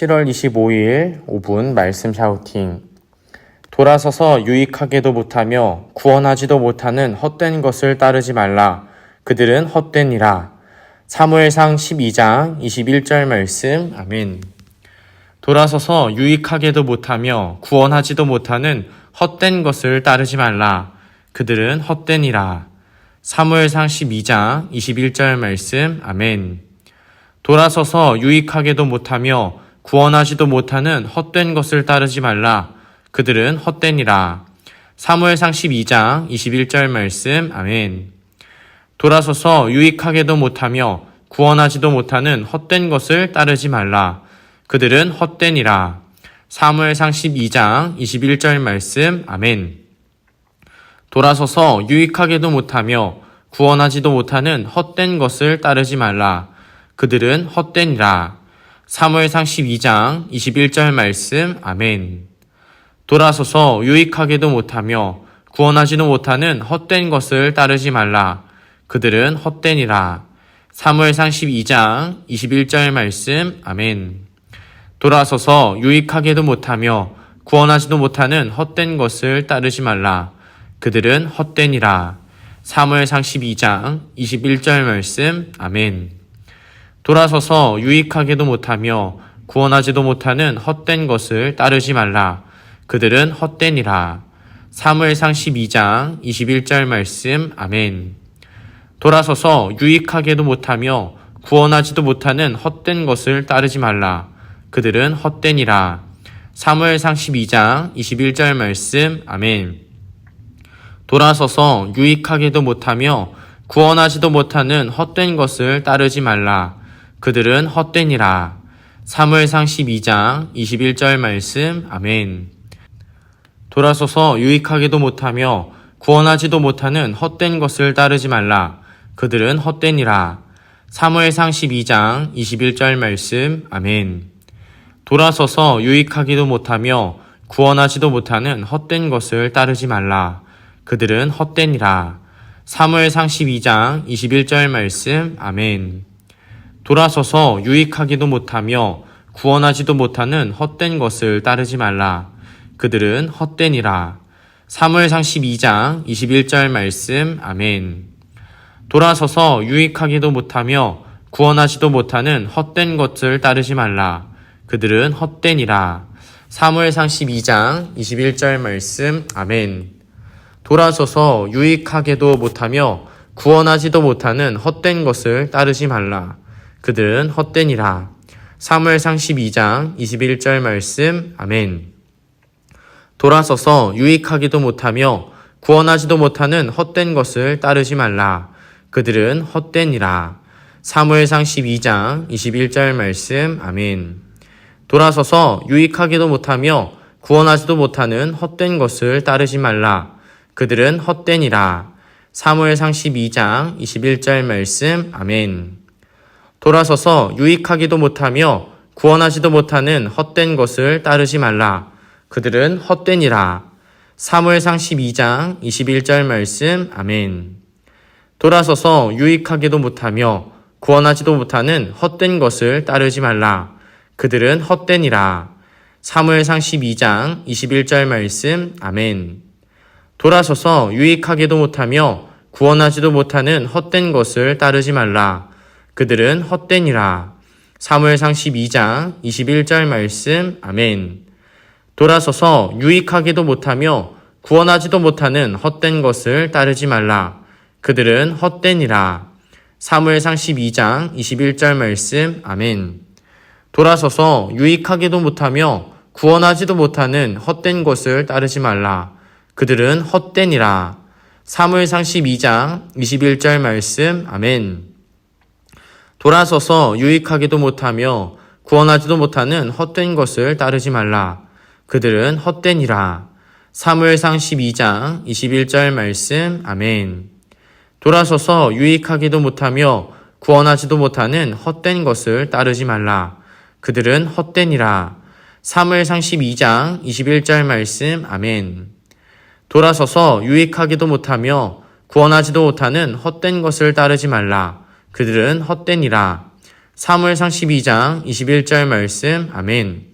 7월 25일 5분 말씀 샤우팅. 돌아서서 유익하게도 못하며 구원하지도 못하는 헛된 것을 따르지 말라. 그들은 헛되니라. 사무엘상 12장 21절 말씀. 아멘. 돌아서서 유익하게도 못하며 구원하지도 못하는 헛된 것을 따르지 말라. 그들은 헛되니라. 사무엘상 12장 21절 말씀. 아멘. 돌아서서 유익하게도 못하며 구원하지도 못하는 헛된 것을 따르지 말라. 그들은 헛되니라. 사무엘상 12장 21절 말씀. 아멘. 돌아서서 유익하게도 못하며 구원하지도 못하는 헛된 것을 따르지 말라. 그들은 헛되니라. 사무엘상 12장 21절 말씀. 아멘. 돌아서서 유익하게도 못하며 구원하지도 못하는 헛된 것을 따르지 말라. 그들은 헛되니라. 사무엘상 12장 21절 말씀. 아멘. 돌아서서 유익하게도 못하며 구원하지도 못하는 헛된 것을 따르지 말라. 그들은 헛되니라. 사무엘상 12장 21절 말씀. 아멘. 돌아서서 유익하게도 못하며 구원하지도 못하는 헛된 것을 따르지 말라. 그들은 헛되니라. 사무엘상 12장 21절 말씀. 아멘. 돌아서서 유익하게도 못하며 구원하지도 못하는 헛된 것을 따르지 말라. 그들은 헛되니라. 사무엘상 12장 21절 말씀. 아멘. 돌아서서 유익하게도 못하며 구원하지도 못하는 헛된 것을 따르지 말라. 그들은 헛되니라. 사무엘상 12장 21절 말씀. 아멘. 돌아서서 유익하게도 못하며 구원하지도 못하는 헛된 것을 따르지 말라. 그들은 헛되니라. 사무엘상 12장 21절 말씀. 아멘. 돌아서서 유익하게도 못하며 구원하지도 못하는 헛된 것을 따르지 말라. 그들은 헛되니라. 사무엘상 12장 21절 말씀. 아멘. 돌아서서 유익하기도 못하며 구원하지도 못하는 헛된 것을 따르지 말라. 그들은 헛되니라. 사무엘상 12장 21절 말씀. 아멘. 돌아서서 유익하기도 못하며 구원하지도 못하는 헛된 것을 따르지 말라. 그들은 헛되니라. 사무엘상 12장 21절 말씀. 아멘. 돌아서서 유익하기도 못하며 구원하지도 못하는 헛된 것을 따르지 말라. 그들은 헛되니라. 사무엘상 12장 21절 말씀. 아멘. 돌아서서 유익하게도 못하며 구원하지도 못하는 헛된 것을 따르지 말라. 그들은 헛되니라. 사무엘상 12장 21절 말씀. 아멘. 돌아서서 유익하기도 못하며 구원하지도 못하는 헛된 것을 따르지 말라. 그들은 헛되니라. 사무엘상 12장 21절 말씀. 아멘. 돌아서서 유익하기도 못하며 구원하지도 못하는 헛된 것을 따르지 말라. 그들은 헛되니라. 사무엘상 12장 21절 말씀. 아멘. 돌아서서 유익하기도 못하며 구원하지도 못하는 헛된 것을 따르지 말라. 그들은 헛되니라. 사무엘상 12장 21절 말씀. 아멘. 돌아서서 유익하기도 못하며 구원하지도 못하는 헛된 것을 따르지 말라. 그들은 헛되니라. 사무엘상 12장 21절 말씀. 아멘. 돌아서서 유익하기도 못하며 구원하지도 못하는 헛된 것을 따르지 말라. 그들은 헛되니라. 사무엘상 12장 21절 말씀. 아멘. 돌아서서 유익하기도 못하며 구원하지도 못하는 헛된 것을 따르지 말라. 그들은 헛되니라. 사무엘상 12장 21절 말씀. 아멘. 돌아서서 유익하기도 못하며 구원하지도 못하는 헛된 것을 따르지 말라. 그들은 헛되니라. 사무엘상 12장 21절 말씀. 아멘. 돌아서서 유익하기도 못하며 구원하지도 못하는 헛된 것을 따르지 말라. 그들은 헛되니라. 사무엘상 12장 21절 말씀. 아멘. 돌아서서 유익하기도 못하며 구원하지도 못하는 헛된 것을 따르지 말라. 그들은 헛되니라. 사무엘상 12장 21절 말씀. 아멘. 돌아서서 유익하기도 못하며 구원하지도 못하는 헛된 것을 따르지 말라. 그들은 헛되니라. 사무엘상 12장 21절 말씀. 아멘.